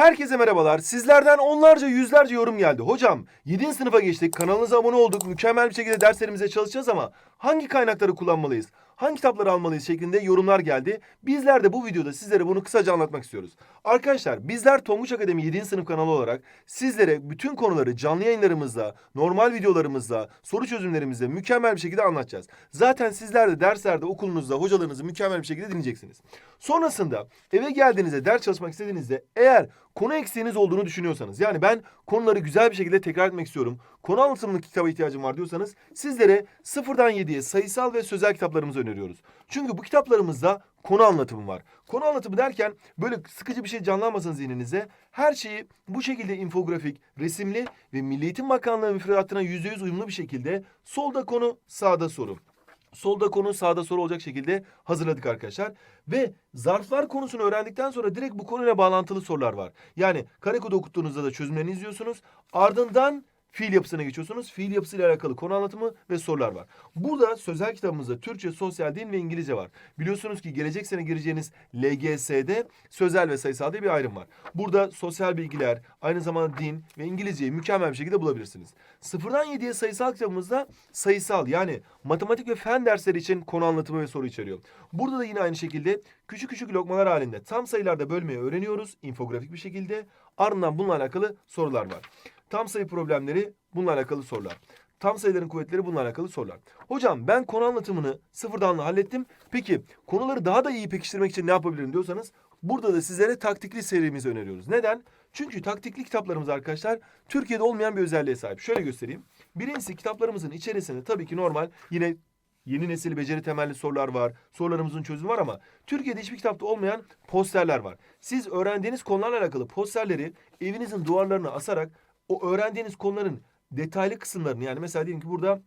Herkese merhabalar. Sizlerden onlarca yüzlerce yorum geldi. Hocam 7. sınıfa geçtik. Kanalınıza abone olduk. Mükemmel bir şekilde derslerimize çalışacağız ama hangi kaynakları kullanmalıyız? Hangi kitapları almalıyız şeklinde yorumlar geldi. Bizler de bu videoda sizlere bunu kısaca anlatmak istiyoruz. Arkadaşlar bizler Tonguç Akademi 7. sınıf kanalı olarak sizlere bütün konuları canlı yayınlarımızda, normal videolarımızda, soru çözümlerimizde mükemmel bir şekilde anlatacağız. Zaten sizler de derslerde, okulunuzda hocalarınızı mükemmel bir şekilde dinleyeceksiniz. Sonrasında eve geldiğinizde ders çalışmak istediğinizde eğer konu eksiğiniz olduğunu düşünüyorsanız yani ben konuları güzel bir şekilde tekrar etmek istiyorum. Konu anlatımlı kitaba ihtiyacım var diyorsanız sizlere sıfırdan 7'ye sayısal ve sözel kitaplarımızı öneriyoruz. Çünkü bu kitaplarımızda konu anlatımı var. Konu anlatımı derken böyle sıkıcı bir şey canlanmasın zihninize. Her şeyi bu şekilde infografik, resimli ve Milli Eğitim Bakanlığı müfredatına %100 uyumlu bir şekilde solda konu, sağda soru. Solda konu sağda soru olacak şekilde hazırladık arkadaşlar. Ve zarflar konusunu öğrendikten sonra direkt bu konuyla bağlantılı sorular var. Yani karekodu okuttuğunuzda da çözümlerini izliyorsunuz. Ardından fiil yapısına geçiyorsunuz. Fiil yapısıyla alakalı konu anlatımı ve sorular var. Burada sözel kitabımızda Türkçe, sosyal, din ve İngilizce var. Biliyorsunuz ki gelecek sene gireceğiniz LGS'de sözel ve sayısal diye bir ayrım var. Burada sosyal bilgiler, aynı zamanda din ve İngilizceyi mükemmel bir şekilde bulabilirsiniz. Sıfırdan 7'ye sayısal kitabımızda sayısal yani matematik ve fen dersleri için konu anlatımı ve soru içeriyor. Burada da yine aynı şekilde küçük küçük lokmalar halinde tam sayılarda bölmeyi öğreniyoruz infografik bir şekilde. Ardından bununla alakalı sorular var. Tam sayı problemleri bununla alakalı sorular. Tam sayıların kuvvetleri bununla alakalı sorular. Hocam ben konu anlatımını sıfırdan hallettim. Peki konuları daha da iyi pekiştirmek için ne yapabilirim diyorsanız burada da sizlere taktikli serimizi öneriyoruz. Neden? Çünkü taktikli kitaplarımız arkadaşlar Türkiye'de olmayan bir özelliğe sahip. Şöyle göstereyim. Birincisi kitaplarımızın içerisinde tabii ki normal yine yeni nesil beceri temelli sorular var. Sorularımızın çözümü var ama Türkiye'de hiçbir kitapta olmayan posterler var. Siz öğrendiğiniz konularla alakalı posterleri evinizin duvarlarına asarak o öğrendiğiniz konuların detaylı kısımlarını yani mesela diyelim ki burada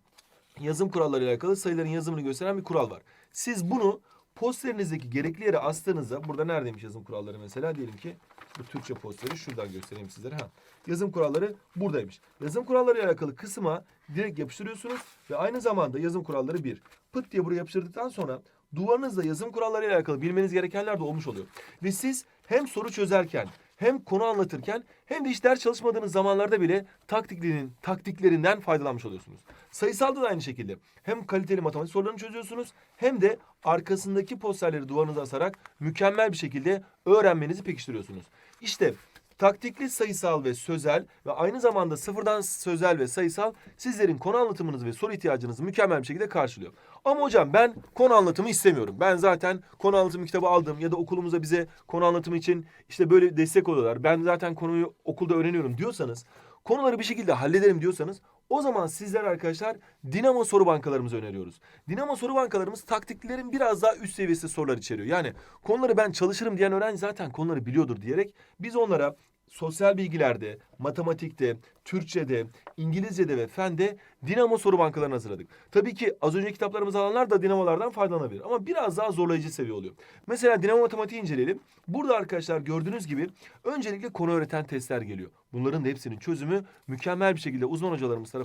yazım kuralları ile alakalı sayıların yazımını gösteren bir kural var. Siz bunu posterinizdeki gerekli yere astığınızda burada neredeymiş yazım kuralları mesela diyelim ki bu Türkçe posteri şuradan göstereyim sizlere. Ha. Yazım kuralları buradaymış. Yazım kuralları ile alakalı kısma direkt yapıştırıyorsunuz ve aynı zamanda yazım kuralları bir. Pıt diye buraya yapıştırdıktan sonra duvarınızda yazım kuralları ile alakalı bilmeniz gerekenler de olmuş oluyor. Ve siz hem soru çözerken hem konu anlatırken hem de hiç ders çalışmadığınız zamanlarda bile taktiklerinin taktiklerinden faydalanmış oluyorsunuz. Sayısalda da aynı şekilde hem kaliteli matematik sorularını çözüyorsunuz hem de arkasındaki posterleri duvarınıza asarak mükemmel bir şekilde öğrenmenizi pekiştiriyorsunuz. İşte taktikli sayısal ve sözel ve aynı zamanda sıfırdan sözel ve sayısal sizlerin konu anlatımınızı ve soru ihtiyacınızı mükemmel bir şekilde karşılıyor. Ama hocam ben konu anlatımı istemiyorum. Ben zaten konu anlatımı kitabı aldım ya da okulumuzda bize konu anlatımı için işte böyle destek oluyorlar. Ben zaten konuyu okulda öğreniyorum diyorsanız, konuları bir şekilde hallederim diyorsanız o zaman sizler arkadaşlar Dinamo soru bankalarımızı öneriyoruz. Dinamo soru bankalarımız taktiklerin biraz daha üst seviyesi sorular içeriyor. Yani konuları ben çalışırım diyen öğrenci zaten konuları biliyordur diyerek biz onlara sosyal bilgilerde, matematikte, Türkçe'de, İngilizce'de ve fende Dinamo soru bankalarını hazırladık. Tabii ki az önce kitaplarımızı alanlar da Dinamo'lardan faydalanabilir ama biraz daha zorlayıcı seviye oluyor. Mesela Dinamo matematiği inceleyelim. Burada arkadaşlar gördüğünüz gibi öncelikle konu öğreten testler geliyor. Bunların hepsinin çözümü mükemmel bir şekilde uzman hocalarımız tarafından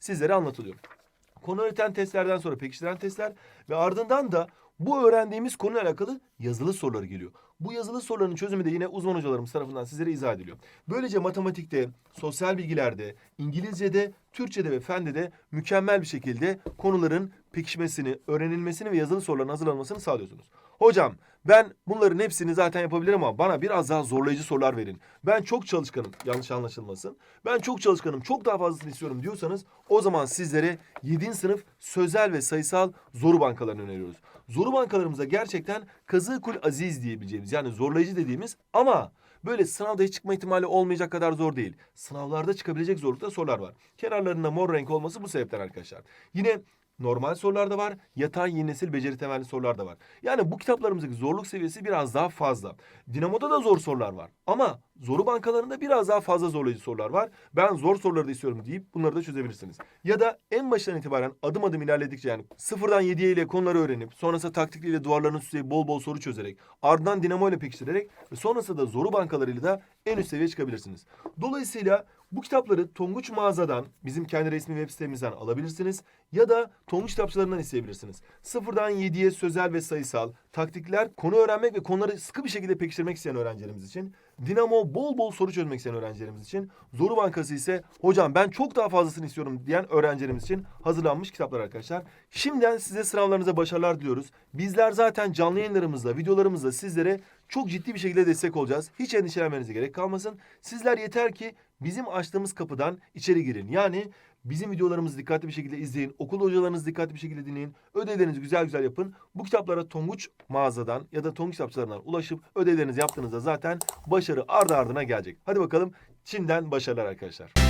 sizlere anlatılıyor. Konu öğreten testlerden sonra pekiştiren testler ve ardından da bu öğrendiğimiz konuyla alakalı yazılı soruları geliyor. Bu yazılı soruların çözümü de yine uzman hocalarımız tarafından sizlere izah ediliyor. Böylece matematikte, sosyal bilgilerde, İngilizce'de, Türkçe'de ve fende de mükemmel bir şekilde konuların pekişmesini, öğrenilmesini ve yazılı soruların hazırlanmasını sağlıyorsunuz. Hocam ben bunların hepsini zaten yapabilirim ama bana biraz daha zorlayıcı sorular verin. Ben çok çalışkanım, yanlış anlaşılmasın. Ben çok çalışkanım, çok daha fazlasını istiyorum diyorsanız o zaman sizlere 7. sınıf sözel ve sayısal zoru bankalarını öneriyoruz. Zoru bankalarımızda gerçekten kazığı kul aziz diyebileceğimiz yani zorlayıcı dediğimiz ama böyle sınavda hiç çıkma ihtimali olmayacak kadar zor değil. Sınavlarda çıkabilecek zorlukta sorular var. Kenarlarında mor renk olması bu sebepten arkadaşlar. Yine normal sorular da var. Yatay yeni nesil beceri temelli sorular da var. Yani bu kitaplarımızdaki zorluk seviyesi biraz daha fazla. Dinamo'da da zor sorular var. Ama zoru bankalarında biraz daha fazla zorlayıcı sorular var. Ben zor soruları da istiyorum deyip bunları da çözebilirsiniz. Ya da en baştan itibaren adım adım ilerledikçe yani sıfırdan 7'ye ile konuları öğrenip sonrasında taktikliyle duvarların üstüne bol bol soru çözerek ardından dinamo ile pekiştirerek ve sonrasında da zoru bankalarıyla da en üst seviyeye çıkabilirsiniz. Dolayısıyla Bu kitapları Tonguç mağazadan bizim kendi resmi web sitemizden alabilirsiniz ya da Tonguç kitapçılarından isteyebilirsiniz. Sıfırdan 7'ye sözel ve sayısal, taktikler, konu öğrenmek ve konuları sıkı bir şekilde pekiştirmek isteyen öğrencilerimiz için, Dinamo bol bol soru çözmek isteyen öğrencilerimiz için, Zoru Bankası ise hocam ben çok daha fazlasını istiyorum diyen öğrencilerimiz için hazırlanmış kitaplar arkadaşlar. Şimdiden size sınavlarınıza başarılar diliyoruz. Bizler zaten canlı yayınlarımızla, videolarımızla sizlere çok ciddi bir şekilde destek olacağız. Hiç endişelenmenize gerek kalmasın. Sizler yeter ki bizim açtığımız kapıdan içeri girin. Yani bizim videolarımızı dikkatli bir şekilde izleyin. Okul hocalarınızı dikkatli bir şekilde dinleyin. Ödevlerinizi güzel güzel yapın. Bu kitaplara Tonguç mağazadan ya da Tonguç kitapçılarından ulaşıp ödevlerinizi yaptığınızda zaten başarı ardı ardına gelecek. Hadi bakalım. Şimdiden başarılar arkadaşlar.